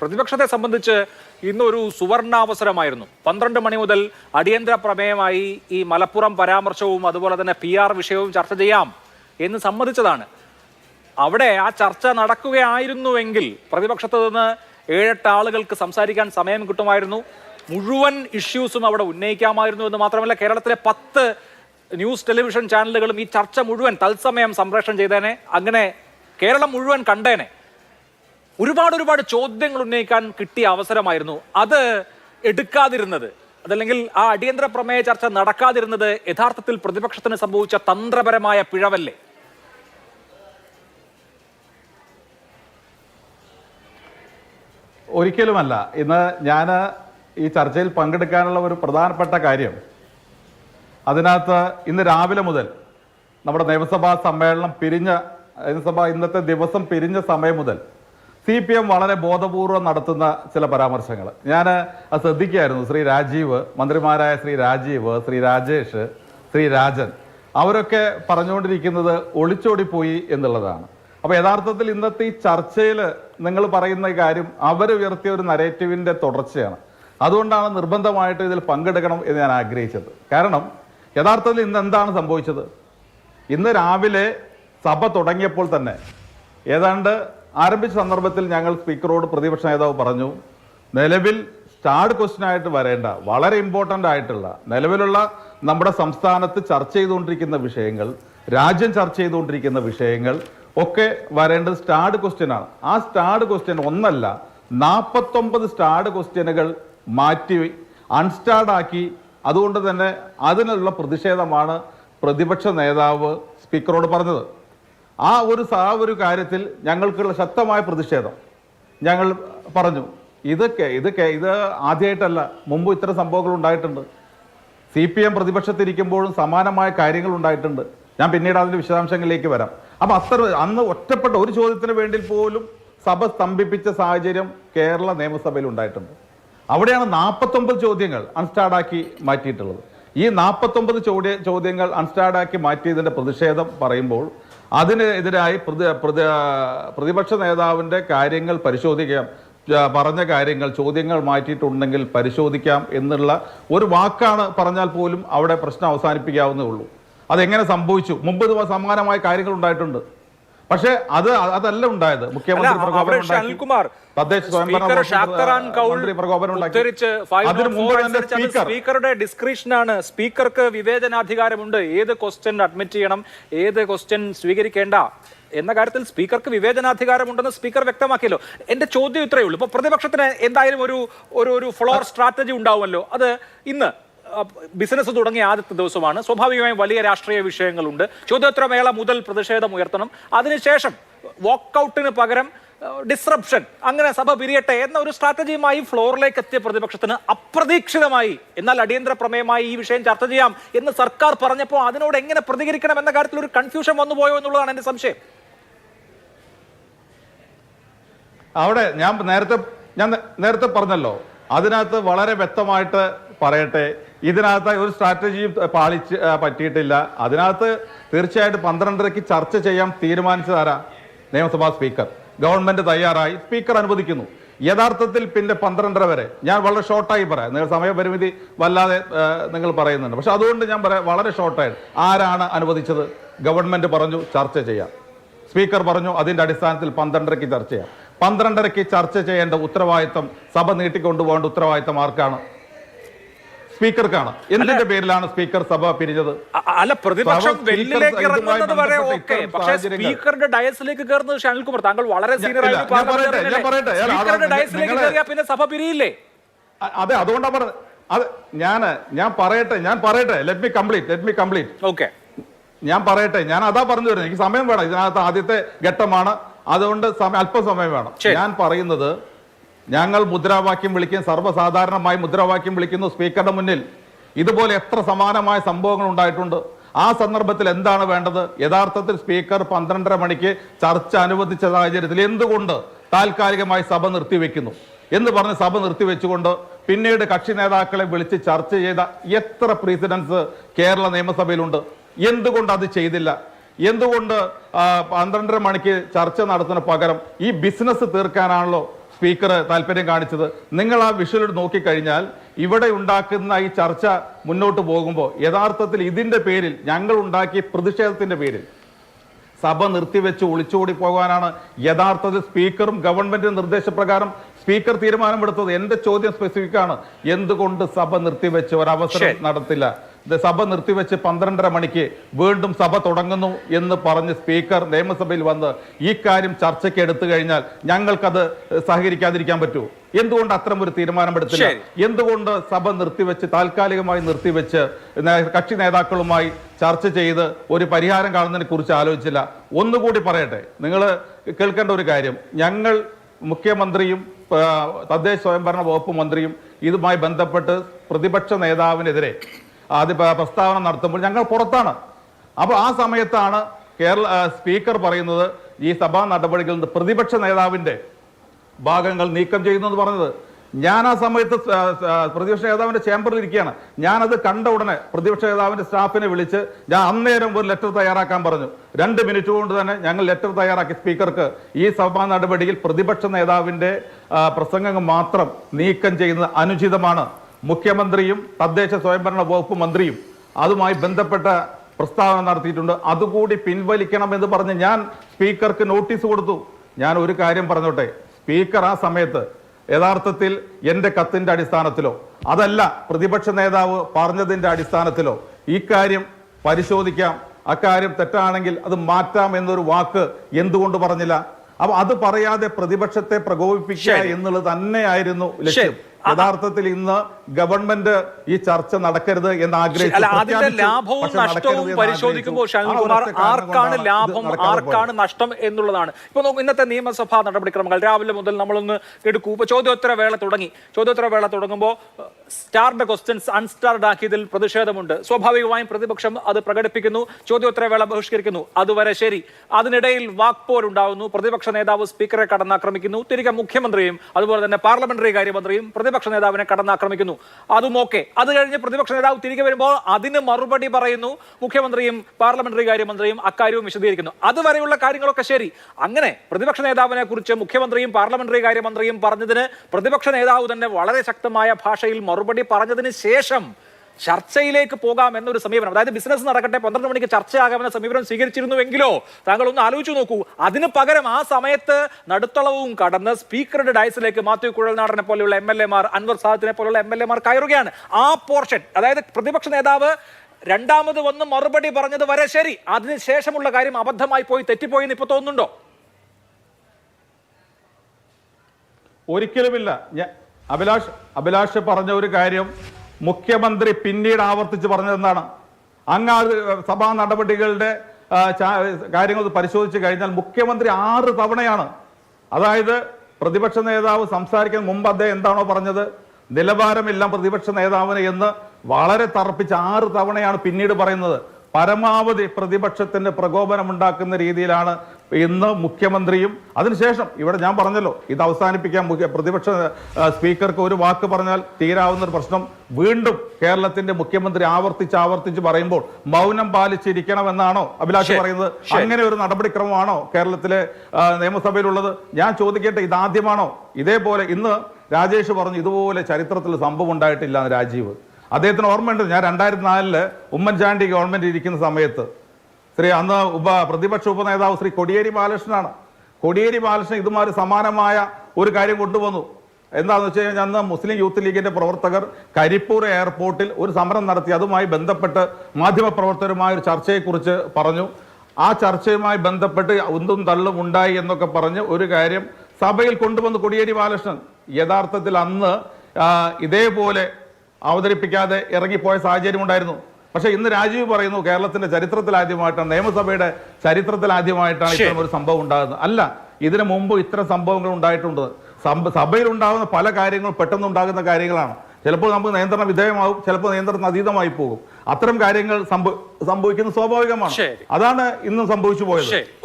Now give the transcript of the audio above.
പ്രതിപക്ഷത്തെ സംബന്ധിച്ച് ഇന്നൊരു സുവർണാവസരമായിരുന്നു. പന്ത്രണ്ട് മണി മുതൽ അടിയന്തര പ്രമേയമായി ഈ മലപ്പുറം പരാമർശവും അതുപോലെ തന്നെ പി ആർ വിഷയവും ചർച്ച ചെയ്യാം എന്ന് സമ്മതിച്ചതാണ്. അവിടെ ആ ചർച്ച നടക്കുകയായിരുന്നുവെങ്കിൽ പ്രതിപക്ഷത്ത് നിന്ന് ഏഴെട്ട് ആളുകൾക്ക് സംസാരിക്കാൻ സമയം കിട്ടുമായിരുന്നു. മുഴുവൻ ഇഷ്യൂസും അവിടെ ഉന്നയിക്കാമായിരുന്നു എന്ന് മാത്രമല്ല കേരളത്തിലെ പത്ത് ന്യൂസ് ടെലിവിഷൻ ചാനലുകളും ഈ ചർച്ച മുഴുവൻ തത്സമയം സംപ്രേഷണം ചെയ്തേനെ. അങ്ങനെ കേരളം മുഴുവൻ കണ്ടേനെ. ഒരുപാട് ഒരുപാട് ചോദ്യങ്ങൾ ഉന്നയിക്കാൻ കിട്ടിയ അവസരമായിരുന്നു. അത് എടുക്കാതിരുന്നത്. അതല്ലെങ്കിൽ ആ അടിയന്തര പ്രമേയ ചർച്ച നടക്കാതിരുന്നത് യഥാർത്ഥത്തിൽ പ്രതിപക്ഷത്തിന് സംഭവിച്ച തന്ത്രപരമായ പിഴവല്ലേ? ഒരിക്കലുമല്ല. ഇന്ന് ഞാൻ ഈ ചർച്ചയിൽ പങ്കെടുക്കാനുള്ള ഒരു പ്രധാനപ്പെട്ട കാര്യം. അതിനകത്ത് ഇന്ന് രാവിലെ മുതൽ നമ്മുടെ നിയമസഭാ സമ്മേളനം പിരിഞ്ഞ നിയമസഭ ഇന്നത്തെ ദിവസം പിരിഞ്ഞ സമയം മുതൽ സി പി എം വളരെ ബോധപൂർവം നടത്തുന്ന ചില പരാമർശങ്ങൾ. ഞാൻ അത് ശ്രദ്ധിക്കുകയായിരുന്നു. ശ്രീ രാജീവ് മന്ത്രിമാരായ ശ്രീ രാജീവ് ശ്രീ രാജേഷ് ശ്രീ രാജൻ അവരൊക്കെ പറഞ്ഞുകൊണ്ടിരിക്കുന്നത് ഒളിച്ചോടിപ്പോയി എന്നുള്ളതാണ്. അപ്പോൾ യഥാർത്ഥത്തിൽ ഇന്നത്തെ ഈ ചർച്ചയിൽ നിങ്ങൾ പറയുന്ന കാര്യം അവർ ഉയർത്തിയ ഒരു നരേറ്റീവിന്റെ തുടർച്ചയാണ്. അതുകൊണ്ടാണ് നിർബന്ധമായിട്ട് ഇതിൽ പങ്കെടുക്കണം എന്ന് ഞാൻ ആഗ്രഹിച്ചത്. കാരണം യഥാർത്ഥത്തിൽ ഇന്ന് എന്താണ് സംഭവിച്ചത്? ഇന്ന് രാവിലെ സഭ തുടങ്ങിയപ്പോൾ തന്നെ ഏതാണ്ട് ആരംഭിച്ച സന്ദർഭത്തിൽ ഞങ്ങൾ സ്പീക്കറോട് പ്രതിപക്ഷ നേതാവ് പറഞ്ഞു നിലവിൽ സ്റ്റാർഡ് ക്വസ്റ്റ്യൻ ആയിട്ട് വരേണ്ട വളരെ ഇമ്പോർട്ടന്റ് ആയിട്ടുള്ള നിലവിലുള്ള നമ്മുടെ സംസ്ഥാനത്ത് ചർച്ച ചെയ്തുകൊണ്ടിരിക്കുന്ന വിഷയങ്ങൾ രാജ്യം ചർച്ച ചെയ്തുകൊണ്ടിരിക്കുന്ന വിഷയങ്ങൾ ഒക്കെ വരേണ്ടത് സ്റ്റാർഡ് ക്വസ്റ്റ്യൻ ആണ്. ആ സ്റ്റാർഡ് ക്വസ്റ്റ്യൻ ഒന്നല്ല നാൽപ്പത്തൊമ്പത് സ്റ്റാർഡ് ക്വസ്റ്റ്യനുകൾ മാറ്റി അൺസ്റ്റാർഡാക്കി അതുകൊണ്ട് തന്നെ അതിനുള്ള പ്രതിഷേധമാണ് പ്രതിപക്ഷ നേതാവ് സ്പീക്കറോട് പറഞ്ഞത്. ആ ഒരു ആ ഒരു കാര്യത്തിൽ ഞങ്ങൾക്കുള്ള ശക്തമായ പ്രതിഷേധം. ഞങ്ങൾ പറഞ്ഞു ഇതൊക്കെ ഇതൊക്കെ ഇത് ആദ്യമായിട്ടല്ല മുമ്പ് ഇത്തരം സംഭവങ്ങൾ ഉണ്ടായിട്ടുണ്ട്. സി പി എം പ്രതിപക്ഷത്തിരിക്കുമ്പോഴും സമാനമായ കാര്യങ്ങൾ ഉണ്ടായിട്ടുണ്ട്. ഞാൻ പിന്നീട് അതിന്റെ വിശദാംശങ്ങളിലേക്ക് വരാം. അപ്പം അത്ര അന്ന് ഒറ്റപ്പെട്ട ഒരു ചോദ്യത്തിന് വേണ്ടി പോലും സഭ സ്തംഭിപ്പിച്ച സാഹചര്യം കേരള നിയമസഭയിൽ ഉണ്ടായിട്ടുണ്ട്. അവിടെയാണ് നാൽപ്പത്തൊമ്പത് ചോദ്യങ്ങൾ അൺസ്റ്റാർഡാക്കി മാറ്റിയിട്ടുള്ളത്. ഈ നാൽപ്പത്തൊമ്പത് ചോദ്യ ചോദ്യങ്ങൾ അൺസ്റ്റാർഡാക്കി മാറ്റിയതിന്റെ പ്രതിഷേധം പറയുമ്പോൾ അതിനെതിരായി പ്രതി പ്രതി പ്രതിപക്ഷ നേതാവിന്റെ കാര്യങ്ങൾ പരിശോധിക്കാം. പറഞ്ഞ കാര്യങ്ങൾ ചോദ്യങ്ങൾ മാറ്റിയിട്ടുണ്ടെങ്കിൽ പരിശോധിക്കാം എന്നുള്ള ഒരു വാക്കാണ് പറഞ്ഞാൽ പോലും അവിടെ പ്രശ്നം അവസാനിപ്പിക്കാവുന്നേ ഉള്ളൂ. അതെങ്ങനെ സംഭവിച്ചു? മുമ്പ് സമാനമായ കാര്യങ്ങൾ ഉണ്ടായിട്ടുണ്ട്. പക്ഷേ അത് അതല്ല ഉണ്ടായത്. മുഖ്യമന്ത്രി. അനിൽകുമാർ തദ്ദേശ സ്പീക്കറുടെ ഡിസ്ക്രിപ്ഷനാണ് സ്പീക്കർക്ക് വിവേചനാധികാരമുണ്ട്. ഏത് ക്വസ്റ്റ്യൻ അഡ്മിറ്റ് ചെയ്യണം? ഏത് ക്വസ്റ്റ്യൻ സ്വീകരിക്കേണ്ട? എന്ന കാര്യത്തിൽ സ്പീക്കർക്ക് വിവേചനാധികാരമുണ്ടെന്ന് സ്പീക്കർ വ്യക്തമാക്കിയല്ലോ. എന്റെ ചോദ്യം ഇത്രയേ ഉള്ളൂ. ഇപ്പൊ പ്രതിപക്ഷത്തിന് എന്തായാലും ഒരു ഒരു ഫ്ലോർ സ്ട്രാറ്റജി ഉണ്ടാവുമല്ലോ. അത് ഇന്ന് ബിസിനസ് തുടങ്ങിയ ആദ്യത്തെ ദിവസമാണ്. സ്വാഭാവികമായും വലിയ രാഷ്ട്രീയ വിഷയങ്ങളുണ്ട്. ചോദ്യോത്തരമേള മുതൽ പ്രതിഷേധം ഉയർത്തണം. അതിനുശേഷം വാക്കൌട്ടിന് പകരം ഡിസ്റപ്ഷൻ അങ്ങനെ സഭ പിരിയട്ടെ എന്ന ഒരു സ്ട്രാറ്റജിയുമായി ഫ്ലോറിലേക്ക് എത്തിയ പ്രതിപക്ഷത്തിന് അപ്രതീക്ഷിതമായി എന്നാൽ അടിയന്തര പ്രമേയമായി ഈ വിഷയം ചർച്ച ചെയ്യാം എന്ന് സർക്കാർ പറഞ്ഞപ്പോൾ അതിനോട് എങ്ങനെ പ്രതികരിക്കണം എന്ന കാര്യത്തിൽ ഒരു കൺഫ്യൂഷൻ വന്നുപോയോ എന്നുള്ളതാണ് എന്റെ സംശയം. അവിടെ ഞാൻ നേരത്തെ ഞാൻ നേരത്തെ പറഞ്ഞല്ലോ. അതിനകത്ത് വളരെ വ്യക്തമായിട്ട് പറയട്ടെ ഇതിനകത്ത് ഒരു സ്ട്രാറ്റജിയും പാളിച്ച് പറ്റിയിട്ടില്ല. അതിനകത്ത് തീർച്ചയായിട്ടും പന്ത്രണ്ടരയ്ക്ക് ചർച്ച ചെയ്യാൻ തീരുമാനിച്ചതാരാ? നിയമസഭാ സ്പീക്കർ. ഗവൺമെന്റ് തയ്യാറായി. സ്പീക്കർ അനുവദിക്കുന്നു. യഥാർത്ഥത്തിൽ പിന്നെ പന്ത്രണ്ടര വരെ. ഞാൻ വളരെ ഷോർട്ടായി പറയാം. നിങ്ങൾ സമയപരിമിതി വല്ലാതെ നിങ്ങൾ പറയുന്നുണ്ട്. പക്ഷെ അതുകൊണ്ട് ഞാൻ പറയാം വളരെ ഷോർട്ടായിട്ട് ആരാണ് അനുവദിച്ചത്? ഗവൺമെന്റ് പറഞ്ഞു ചർച്ച ചെയ്യാം. സ്പീക്കർ പറഞ്ഞു അതിന്റെ അടിസ്ഥാനത്തിൽ പന്ത്രണ്ടരയ്ക്ക് ചർച്ച ചെയ്യാം. പന്ത്രണ്ടരയ്ക്ക് ചർച്ച ചെയ്യേണ്ട ഉത്തരവാദിത്തം സഭ നീട്ടിക്കൊണ്ടുപോകേണ്ട ഉത്തരവാദിത്തം ആർക്കാണ്? സ്പീക്കർക്കാണ്. എന്തിന്റെ പേരിലാണ് സ്പീക്കർ സഭ പിരിഞ്ഞത്? അല്ല പ്രതിപക്ഷം വെല്ലിലേക്ക് ഇറങ്ങുന്നത് വരെ ഓക്കെ. പക്ഷേ സ്പീക്കറുടെ ഡയസിലേക്ക് കയറുന്നത് ഷാനിൽകുമാർ താങ്കൾ വളരെ സീനിയർ ഞാൻ പറയട്ടെ, ഞാൻ പറയട്ടെ. സ്പീക്കറുടെ അത് ഡയസിലേക്ക് നിങ്ങൾ പിന്നെ സഭ പിരിയില്ലേ? അതെ അതുകൊണ്ടാണ് പറഞ്ഞത്. അത് ഞാൻ ഞാൻ പറയട്ടെ ഞാൻ പറയട്ടെ. Let me complete let me complete okay. ഞാൻ പറയട്ടെ ഞാൻ അതാ പറഞ്ഞു വരുന്നത്. എനിക്ക് സമയം വേണം. ഇതിനകത്ത് ആദ്യത്തെ ഘട്ടമാണ്. അതുകൊണ്ട് സമയം അല്പസമയം വേണം. ഞാൻ പറയുന്നത് ഞങ്ങൾ മുദ്രാവാക്യം വിളിക്കും സർവസാധാരണമായി മുദ്രാവാക്യം വിളിക്കുന്നു സ്പീക്കറുടെ മുന്നിൽ. ഇതുപോലെ എത്ര സമാനമായ സംഭവങ്ങൾ ഉണ്ടായിട്ടുണ്ട്. ആ സന്ദർഭത്തിൽ എന്താണ് വേണ്ടത്? യഥാർത്ഥത്തിൽ സ്പീക്കർ പന്ത്രണ്ടര മണിക്ക് ചർച്ച അനുവദിച്ച സാഹചര്യത്തിൽ എന്തുകൊണ്ട് താൽക്കാലികമായി സഭ നിർത്തിവെക്കുന്നു? എന്ന് പറഞ്ഞ് സഭ നിർത്തിവെച്ചുകൊണ്ട് പിന്നീട് കക്ഷി നേതാക്കളെ വിളിച്ച് ചർച്ച ചെയ്ത എത്ര പ്രീസിഡൻസ് കേരള നിയമസഭയിലുണ്ട്? എന്തുകൊണ്ട് അത് ചെയ്തില്ല? എന്തുകൊണ്ട് പന്ത്രണ്ടര മണിക്ക് ചർച്ച നടത്തുന്ന പകരം ഈ ബിസിനസ് തീർക്കാനാണല്ലോ സ്പീക്കർ താല്പര്യം കാണിച്ചത്. നിങ്ങൾ ആ വിഷ്വൽ നോക്കിക്കഴിഞ്ഞാൽ ഇവിടെ ഉണ്ടാക്കുന്ന ഈ ചർച്ച മുന്നോട്ട് പോകുമ്പോൾ യഥാർത്ഥത്തിൽ ഇതിന്റെ പേരിൽ ഞങ്ങൾ ഉണ്ടാക്കിയ പ്രതിഷേധത്തിന്റെ പേരിൽ സഭ നിർത്തിവെച്ച് ഒളിച്ചോടി പോകാനാണ് യഥാർത്ഥത്തിൽ സ്പീക്കറും ഗവൺമെന്റിന്റെ നിർദ്ദേശപ്രകാരം സ്പീക്കർ തീരുമാനമെടുത്തത്. എന്റെ ചോദ്യം സ്പെസിഫിക് ആണ്. എന്തുകൊണ്ട് സഭ നിർത്തിവെച്ച് ഒരവസരം. നടത്തില്ല? സഭ നിർത്തിവെച്ച് പന്ത്രണ്ടര മണിക്ക് വീണ്ടും സഭ തുടങ്ങുന്നു എന്ന് പറഞ്ഞ് സ്പീക്കർ നിയമസഭയിൽ വന്ന് ഈ കാര്യം ചർച്ചയ്ക്ക് എടുത്തു കഴിഞ്ഞാൽ ഞങ്ങൾക്കത് സഹകരിക്കാതിരിക്കാൻ പറ്റൂ. എന്തുകൊണ്ട് അത്തരം ഒരു തീരുമാനമെടുത്തില്ല. എന്തുകൊണ്ട് സഭ നിർത്തിവെച്ച് താൽക്കാലികമായി നിർത്തിവെച്ച് കക്ഷി നേതാക്കളുമായി ചർച്ച ചെയ്ത് ഒരു പരിഹാരം കാണുന്നതിനെ കുറിച്ച് ആലോചിച്ചില്ല? ഒന്നുകൂടി പറയട്ടെ. നിങ്ങൾ കേൾക്കേണ്ട ഒരു കാര്യം. ഞങ്ങൾ മുഖ്യമന്ത്രിയും തദ്ദേശ സ്വയംഭരണ വകുപ്പ് മന്ത്രിയും ഇതുമായി ബന്ധപ്പെട്ട് പ്രതിപക്ഷ നേതാവിനെതിരെ പ- പ്രസ്താവന നടത്തുമ്പോൾ ഞങ്ങൾ പുറത്താണ്. അപ്പോൾ ആ സമയത്താണ് കേരള സ്പീക്കർ പറയുന്നത് ഈ സഭാ നടപടികളിൽ നിന്ന് പ്രതിപക്ഷ നേതാവിന്റെ ഭാഗങ്ങൾ നീക്കം ചെയ്യുന്നു എന്ന് പറഞ്ഞത്. ഞാൻ ആ സമയത്ത് പ്രതിപക്ഷ നേതാവിന്റെ ചേംബറിൽ ഇരിക്കുകയാണ്. ഞാനത് കണ്ട ഉടനെ പ്രതിപക്ഷ നേതാവിന്റെ സ്റ്റാഫിനെ വിളിച്ച് ഞാൻ അന്നേരം ഒരു ലെറ്റർ തയ്യാറാക്കാൻ പറഞ്ഞു. രണ്ട് മിനിറ്റ് കൊണ്ട് തന്നെ ഞങ്ങൾ ലെറ്റർ തയ്യാറാക്കി സ്പീക്കർക്ക് ഈ സഭാ നടപടിയിൽ പ്രതിപക്ഷ നേതാവിന്റെ ആ, പ്രസംഗങ്ങൾ മാത്രം നീക്കം ചെയ്യുന്നത് അനുചിതമാണ്. മുഖ്യമന്ത്രിയും തദ്ദേശ സ്വയംഭരണ വകുപ്പ് മന്ത്രിയും അതുമായി ബന്ധപ്പെട്ട പ്രസ്താവന നടത്തിയിട്ടുണ്ട്. അതുകൂടി പിൻവലിക്കണം എന്ന് പറഞ്ഞ് ഞാൻ സ്പീക്കർക്ക് നോട്ടീസ് കൊടുത്തു. ഞാൻ ഒരു കാര്യം പറഞ്ഞോട്ടെ. സ്പീക്കർ ആ സമയത്ത് യഥാർത്ഥത്തിൽ എന്റെ കത്തിന്റെ അടിസ്ഥാനത്തിലോ അതല്ല പ്രതിപക്ഷ നേതാവ് പറഞ്ഞതിന്റെ അടിസ്ഥാനത്തിലോ ഈ കാര്യം പരിശോധിക്കാം. അക്കാര്യം തെറ്റാണെങ്കിൽ അത് മാറ്റാം എന്നൊരു വാക്ക് എന്തുകൊണ്ട് പറഞ്ഞില്ല? അപ്പൊ അത് പറയാതെ പ്രതിപക്ഷത്തെ പ്രകോപിപ്പിക്കുക എന്നുള്ളത് തന്നെയായിരുന്നു ലക്ഷ്യം. യഥാർത്ഥത്തിൽ ഇന്ന് ഗവൺമെന്റ് ഈ ചർച്ച നടക്കരുത് എന്ന് ആഗ്രഹിച്ചു. ലാഭവും നഷ്ടവും പരിശോധിക്കുമ്പോൾ കാരണം ആർക്കാണ് ലാഭം ആർക്കാണ് നഷ്ടം എന്നുള്ളതാണ്. ഇപ്പൊ നോക്കൂ ഇന്നത്തെ നിയമസഭാ നടപടിക്രമങ്ങൾ രാവിലെ മുതൽ നമ്മളൊന്ന് എടുക്കൂ. ഇപ്പൊ ചോദ്യോത്തര വേള തുടങ്ങി. ചോദ്യോത്തര വേള തുടങ്ങുമ്പോൾ സ്റ്റാർഡ് ക്വസ്റ്റ്യൻസ് അൺസ്റ്റാർഡ് ആക്കിയതിൽ പ്രതിഷേധമുണ്ട്. സ്വാഭാവികമായും പ്രതിപക്ഷം അത് പ്രകടിപ്പിക്കുന്നു ചോദ്യോത്തര വേള ബഹിഷ്കരിക്കുന്നു. അതുവരെ ശരി. അതിനിടയിൽ വാക്പോരുണ്ടാകുന്നു പ്രതിപക്ഷ നേതാവ് സ്പീക്കറെ കടന്നാക്രമിക്കുന്നു തിരികെ മുഖ്യമന്ത്രിയും അതുപോലെ തന്നെ പാർലമെന്ററി കാര്യമന്ത്രിയും പ്രതിപക്ഷ നേതാവിനെ കടന്നാക്രമിക്കുന്നു. അതും ഓക്കെ. അത് കഴിഞ്ഞ് പ്രതിപക്ഷ നേതാവ് തിരികെ വരുമ്പോൾ അതിന് മറുപടി പറയുന്നു. മുഖ്യമന്ത്രിയും പാർലമെന്ററി കാര്യമന്ത്രിയും അക്കാര്യവും വിശദീകരിക്കുന്നു. അതുവരെയുള്ള കാര്യങ്ങളൊക്കെ ശരി. അങ്ങനെ പ്രതിപക്ഷ നേതാവിനെ കുറിച്ച് മുഖ്യമന്ത്രിയും പാർലമെന്ററി കാര്യമന്ത്രിയും പറഞ്ഞതിന് പ്രതിപക്ഷ നേതാവ് തന്നെ വളരെ ശക്തമായ ഭാഷയിൽ മറുപടി പറഞ്ഞതിന് ശേഷം ചർച്ചയിലേക്ക് പോകാം എന്നൊരു സമീപനം. അതായത് ബിസിനസ് നടക്കട്ടെ പന്ത്രണ്ട് മണിക്ക് ചർച്ചയാകാമെന്ന സമീപനം സ്വീകരിച്ചിരുന്നുവെങ്കിലോ താങ്കൾ ഒന്ന് ആലോചിച്ചു നോക്കൂ. അതിന് പകരം ആ സമയത്ത് നടുത്തളവും കടന്ന് സ്പീക്കറുടെ ഡയസിലേക്ക് മാത്യു കുഴൽനാടനെ പോലെയുള്ള എം എൽ എമാർ അൻവർ സാദത്തിനെ പോലെയുള്ള എം എൽ എമാർ കയറുകയാണ്. ആ പോർഷൻ അതായത് പ്രതിപക്ഷ നേതാവ് രണ്ടാമത് വന്ന് മറുപടി പറഞ്ഞത് വരെ ശരി. അതിനുശേഷമുള്ള കാര്യം അബദ്ധമായി പോയി തെറ്റിപ്പോയി എന്ന് ഇപ്പൊ തോന്നുന്നുണ്ടോ? ഒരിക്കലുമില്ല. അഭിലാഷ് അഭിലാഷ് പറഞ്ഞ ഒരു കാര്യം മുഖ്യമന്ത്രി പിന്നീട് ആവർത്തിച്ച് പറഞ്ഞതെന്താണ്? അങ്ങ് സഭാ നടപടികളുടെ കാര്യങ്ങൾ പരിശോധിച്ച് കഴിഞ്ഞാൽ മുഖ്യമന്ത്രി ആറ് തവണയാണ് അതായത് പ്രതിപക്ഷ നേതാവ് സംസാരിക്കാൻ മുമ്പ് അദ്ദേഹം എന്താണോ പറഞ്ഞത്? നിലവാരമില്ല പ്രതിപക്ഷ നേതാവിന് എന്ന് വളരെ തറപ്പിച്ച് ആറ് തവണയാണ് പിന്നീട് പറയുന്നത്. പരമാവധി പ്രതിപക്ഷത്തിന്റെ പ്രകോപനം ഉണ്ടാക്കുന്ന രീതിയിലാണ് ഇന്ന് മുഖ്യമന്ത്രിയും അതിനുശേഷം ഇവിടെ ഞാൻ പറഞ്ഞല്ലോ ഇത് അവസാനിപ്പിക്കാൻ മുഖ്യ- പ്രതിപക്ഷ സ്പീക്കർക്ക് ഒരു വാക്ക് പറഞ്ഞാൽ തീരാവുന്ന ഒരു പ്രശ്നം. വീണ്ടും കേരളത്തിന്റെ മുഖ്യമന്ത്രി ആവർത്തിച്ച് ആവർത്തിച്ച് പറയുമ്പോൾ മൗനം പാലിച്ചിരിക്കണമെന്നാണോ അഭിലാഷ് പറയുന്നത്? അങ്ങനെ ഒരു നടപടിക്രമമാണോ കേരളത്തിലെ നിയമസഭയിലുള്ളത്? ഞാൻ ചോദിക്കട്ടെ ഇതാദ്യമാണോ ഇതേപോലെ ഇന്ന് രാജേഷ് പറഞ്ഞു ഇതുപോലെ ചരിത്രത്തിൽ സംഭവം ഉണ്ടായിട്ടില്ല രാജീവ്. അദ്ദേഹത്തിന് ഓർമ്മയുണ്ട് ഞാൻ രണ്ടായിരത്തി നാലിൽ ഉമ്മൻചാണ്ടി ഗവൺമെന്റ് ഇരിക്കുന്ന സമയത്ത് ശ്രീ അന്ന് ഉപ പ്രതിപക്ഷ ഉപനേതാവ് ശ്രീ കൊടിയേരി ബാലകൃഷ്ണനാണ്. കൊടിയേരി ബാലകൃഷ്ണൻ ഇതുമാതിരി സമാനമായ ഒരു കാര്യം കൊണ്ടുവന്നു. എന്താണെന്ന് വെച്ച് കഴിഞ്ഞാൽ അന്ന് മുസ്ലിം യൂത്ത് ലീഗിന്റെ പ്രവർത്തകർ കരിപ്പൂർ എയർപോർട്ടിൽ ഒരു സമരം നടത്തി. അതുമായി ബന്ധപ്പെട്ട് മാധ്യമപ്രവർത്തകരുമായ ഒരു ചർച്ചയെക്കുറിച്ച് പറഞ്ഞു. ആ ചർച്ചയുമായി ബന്ധപ്പെട്ട് ഒന്നും തള്ളും ഉണ്ടായി എന്നൊക്കെ പറഞ്ഞ് ഒരു കാര്യം സഭയിൽ കൊണ്ടുവന്ന് കൊടിയേരി ബാലകൃഷ്ണൻ. യഥാർത്ഥത്തിൽ അന്ന് ഇതേപോലെ അവതരിപ്പിക്കാതെ ഇറങ്ങിപ്പോയ സാഹചര്യം ഉണ്ടായിരുന്നു പക്ഷെ ഇന്ന് രാജീവ് പറയുന്നു കേരളത്തിന്റെ ചരിത്രത്തിൽ ആദ്യമായിട്ടാണ് നിയമസഭയുടെ ചരിത്രത്തിൽ ആദ്യമായിട്ടാണ് ഇത്തരം ഒരു സംഭവം ഉണ്ടാകുന്നത്. അല്ല ഇതിനു മുമ്പ് ഇത്തരം സംഭവങ്ങൾ ഉണ്ടായിട്ടുണ്ട്. സഭയിൽ ഉണ്ടാകുന്ന പല കാര്യങ്ങളും പെട്ടെന്ന് ഉണ്ടാകുന്ന കാര്യങ്ങളാണ്. ചിലപ്പോൾ നമുക്ക് നിയന്ത്രണ വിധേയമാവും ചിലപ്പോൾ നിയന്ത്രണ അതീതമായി പോകും. അത്തരം കാര്യങ്ങൾ സംഭവിക്കുന്നത് സ്വാഭാവികമാണ്. അതാണ് ഇന്നും സംഭവിച്ചു പോയത്.